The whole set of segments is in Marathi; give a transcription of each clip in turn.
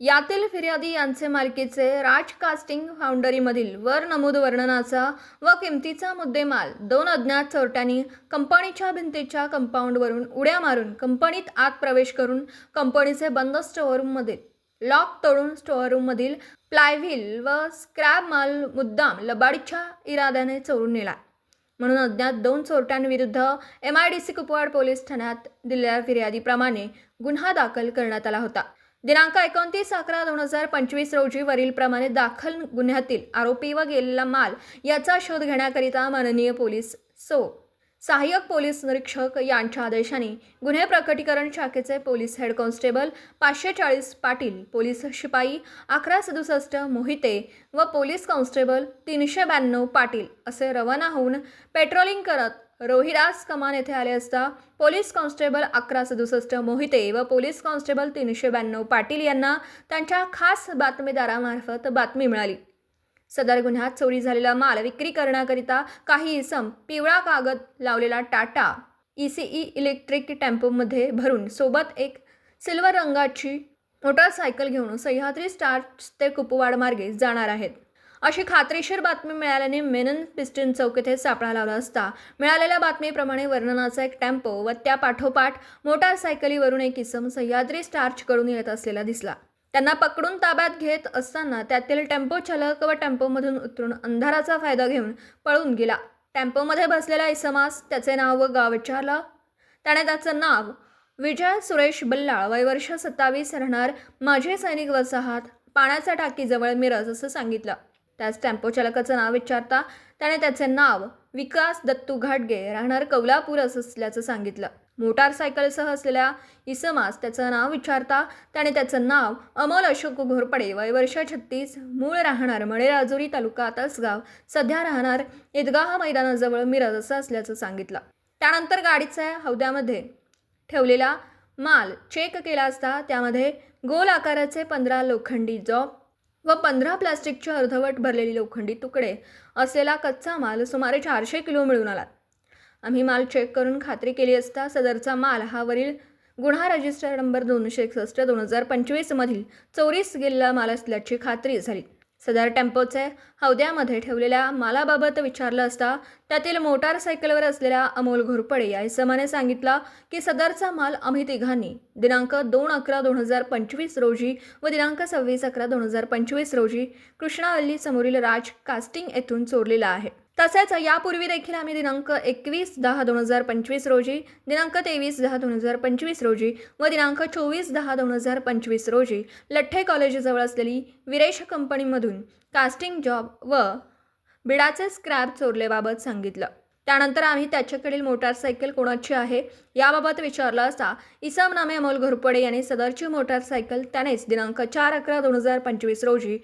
यातील फिर्यादी यांचे मालकीचे राज कास्टिंग फाउंडरीमधील वर नमूद वर्णनाचा व किमतीचा मुद्देमाल दोन अज्ञात चोरट्यांनी कंपनीच्या भिंतीच्या कंपाऊंडवरून उड्या मारून कंपनीत आत प्रवेश करून कंपनीचे बंद स्टोअररूममध्ये लॉक तोडून स्टोअररूममधील प्लायव्हील व स्क्रॅप माल मुद्दाम लबाडीच्या इराद्याने चोरून नेला. म्हणून अज्ञात दोन चोरट्यांविरुद्ध M I D C Kupwad police ठाण्यात दिलेल्या फिर्यादीप्रमाणे गुन्हा दाखल करण्यात आला होता. दिनांक एकोणतीस अकरा दोन हजार पंचवीस रोजी वरीलप्रमाणे दाखल गुन्ह्यातील आरोपी व गेलेला माल याचा शोध घेण्याकरिता माननीय पोलीस सो सहाय्यक पोलीस निरीक्षक यांच्या आदेशाने गुन्हे प्रकटीकरण शाखेचे पोलीस हेड कॉन्स्टेबल पाचशे चाळीस पाटील पोलीस शिपाई अकरा सदुसष्ट मोहिते व पोलीस कॉन्स्टेबल तीनशे ब्याण्णव पाटील असे रवाना होऊन पेट्रोलिंग करत रोहिदास कमान येथे आले असता पोलीस कॉन्स्टेबल अकरा सदुसष्ट मोहिते व पोलीस कॉन्स्टेबल तीनशे ब्याण्णव पाटील यांना त्यांच्या खास बातमीदारामार्फत बातमी मिळाली. सदर गुन्ह्यात चोरी झालेला माल विक्री करण्याकरिता काही इसम पिवळा कागद लावलेला Tata. E C E electric टेम्पोमध्ये भरून सोबत एक सिल्वर रंगाची मोटारसायकल घेऊन सह्याद्री स्टार्स ते कुपवाड मार्गे जाणार आहेत. अशी खात्रीशीर बातमी मिळाल्याने मेनन पिस्टन चौक येथे सापळा लावला असता मिळालेल्या बातमीप्रमाणे वर्णनाचा एक टेम्पो व त्या पाठोपाठ मोटारसायकलीवरून एक इसम सह्याद्री स्टार्चकडून येत असलेला दिसला. त्यांना पकडून ताब्यात घेत असताना त्यातील टेम्पो चालक व टेम्पोमधून उतरून अंधाराचा फायदा घेऊन पळून गेला. टेम्पोमध्ये बसलेला इसमास त्याचे नाव व गाव विचारलं. त्याने त्याचं नाव विजय सुरेश बल्लाळ वय वर्ष सत्तावीस राहणार माझे सैनिक वसाहत पाण्याच्या टाकीजवळ मिरज असं सांगितलं. त्याच टेम्पो चालकाचं नाव विचारता त्याने त्याचे नाव विकास दत्तू घाटगे राहणार कौलापूर असं असल्याचं सांगितलं. मोटारसायकलसह असलेल्या इसमास त्याचं नाव विचारता त्याने त्याचं नाव अमोल अशोक घोरपडे वय वर्ष छत्तीस मूळ राहणार मळेराजुरी तालुका तासगाव सध्या राहणार ईदगाह मैदानाजवळ मिरज असं असल्याचं सांगितलं. त्यानंतर गाडीच्या हौद्यामध्ये ठेवलेला माल चेक केला असता त्यामध्ये गोल आकाराचे पंधरा लोखंडी जॉब व पंधरा प्लास्टिकचे अर्धवट भरलेली लोखंडी तुकडे असलेला कच्चा माल सुमारे चारशे किलो मिळून आला. आम्ही माल चेक करून खात्री केली असता सदरचा माल हा वरील गुन्हा रजिस्टर नंबर दोनशे एकसष्ट दोन हजार पंचवीसमधील चोरीस गेलेला माल असल्याची खात्री झाली. सदर टेम्पोचे हौद्यामध्ये ठेवलेल्या मालाबाबत विचारलं असता त्यातील मोटारसायकलवर असलेल्या अमोल घोरपडे या इसमाने सांगितला की सदरचा माल आम्ही तिघांनी दिनांक दोन अकरा दोन हजार पंचवीस रोजी व दिनांक सव्वीस अकरा दोन हजार पंचवीस रोजी कृष्णावल्ली समोरील राज कास्टिंग येथून चोरलेला आहे. तसेच यापूर्वी देखील आम्ही दिनांक एकवीस दहा दोन हजार पंचवीस रोजी दिनांक तेवीस दहा दोन हजार पंचवीस रोजी व दिनांक चोवीस दहा दोन हजार पंचवीस रोजी लठ्ठे कॉलेजजवळ असलेली विरेश कंपनीमधून कास्टिंग जॉब व बिडाचे स्क्रॅप चोरलेबाबत सांगितलं. त्यानंतर आम्ही त्याच्याकडील मोटारसायकल कोणाची आहे याबाबत विचारलं असता इसम नामे अमोल घोरपडे यांनी सदरची मोटारसायकल त्यानेच दिनांक चार अकरा दोन हजार पंचवीस रोजी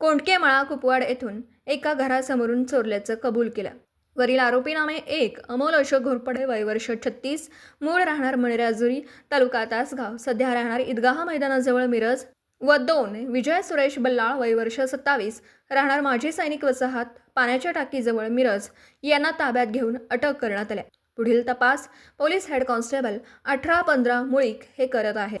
कोंडकेमाळा कुपवाड येथून एका घरासमोरून चोरल्याचं कबूल केलं. वरील आरोपीनामे एक अमोल अशोक घोरपडे वय वर्ष छत्तीस मूळ राहणार मणिराजुरी तालुका तासगाव सध्या राहणार ईदगाह मैदानाजवळ मिरज व दोन विजय सुरेश बल्लाळ वय वर्ष सत्तावीस राहणार माजी सैनिक वसाहत पाण्याच्या टाकीजवळ मिरज यांना ताब्यात घेऊन अटक करण्यात आल्या. पुढील तपास पोलीस हेड कॉन्स्टेबल अठरा पंधरा मुळीक हे करत आहेत.